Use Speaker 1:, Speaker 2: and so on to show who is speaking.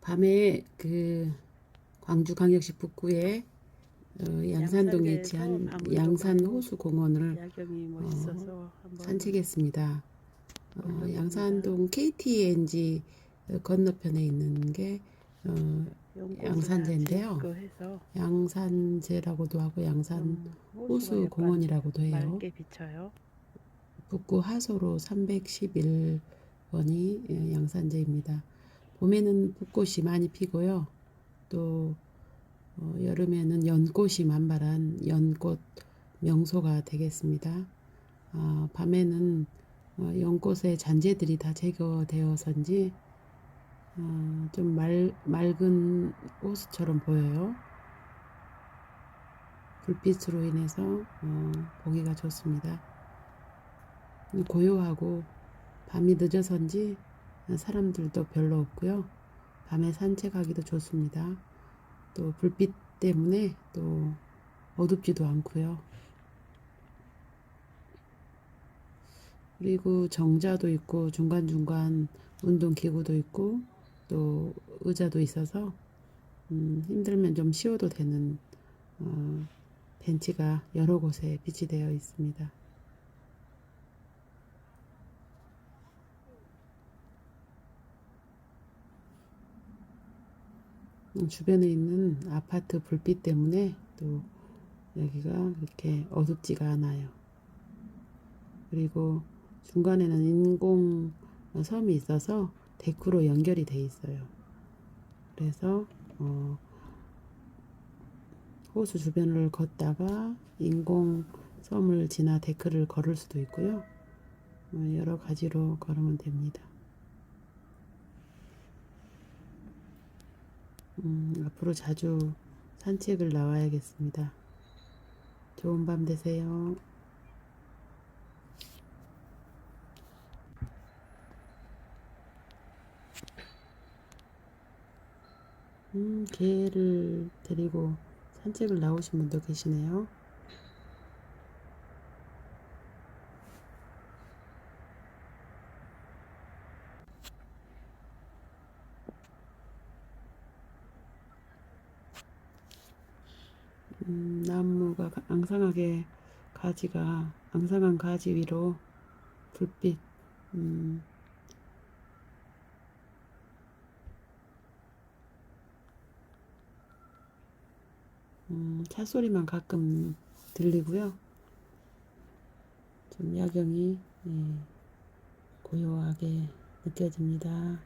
Speaker 1: 밤에 그 광주광역시 북구에 어, 양산동에 위치한
Speaker 2: 아무래도
Speaker 1: 양산
Speaker 2: 가고
Speaker 1: 호수 공원을
Speaker 2: 야경이 멋있어서 한번
Speaker 1: 산책했습니다. 어. 양산동 KTNG 건너편에 있는 게 어, 양산제인데요.
Speaker 2: 해서
Speaker 1: 양산제라고도 하고 양산
Speaker 2: 좀 호수가
Speaker 1: 호수
Speaker 2: 약간
Speaker 1: 공원이라고도 해요. 북구 하소로 311번이 예, 양산제입니다. 봄에는 벚꽃이 많이 피고요. 또 어, 여름에는 연꽃이 만발한 연꽃 명소가 되겠습니다. 아, 밤에는 어, 연꽃의 잔재들이 다 제거되어서인지 어, 좀 맑, 맑은 호수처럼 보여요. 불빛으로 인해서 어, 보기가 좋습니다. 고요하고 밤이 늦어서인지 사람들도 별로 없고요. 밤에 산책하기도 좋습니다. 또 불빛 때문에 또 어둡지도 않고요. 그리고 정자도 있고 중간중간 운동 기구도 있고 또 의자도 있어서 음, 힘들면 좀 쉬어도 되는 어, 벤치가 여러 곳에 비치되어 있습니다. 주변에 있는 아파트 불빛 때문에 또 여기가 그렇게 어둡지가 않아요. 그리고 중간에는 인공 섬이 있어서 데크로 연결이 돼 있어요. 그래서 어, 호수 주변을 걷다가 인공 섬을 지나 데크를 걸을 수도 있고요. 어, 여러 가지로 걸으면 됩니다. 음, 앞으로 자주 산책을 나와야겠습니다. 좋은 밤 되세요. 음, 개를 데리고 산책을 나오신 분도 계시네요. 음, 나무가 가- 앙상하게 가지가 앙상한 가지 위로 불빛 음, 음, 차 소리만 가끔 들리고요. 좀 야경이 예, 고요하게 느껴집니다.